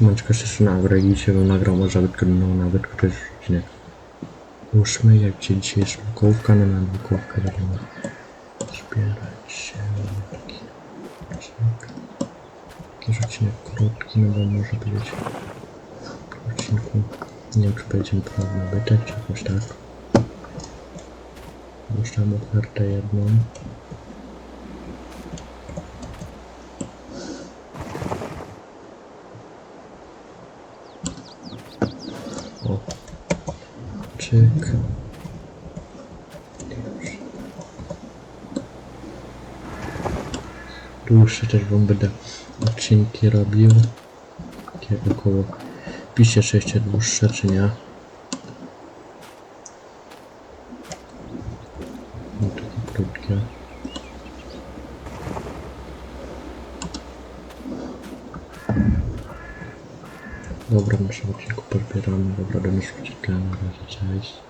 Siemanczko, jeszcze nagrę i wam nagrał może no, nawet któryś odcinek. Ósmy, jak cię dzisiaj jest lukówka, no mam lukówkę wiadomo. Zbierać się. Jakiś odcinek krótki, no bo może być w odcinku, nie wiem czy będziemy ponownie bytać, czy jakoś tak. Już tam ofertę jedną. O. Dłuższe też wam będę odcinki robił. Takie około. Piszcie, czy jeszcze dłuższe, czy nie. No takie krótkie. Dobra, naszym odcinku podbieramy. Dobra, do naszego na razie, cześć.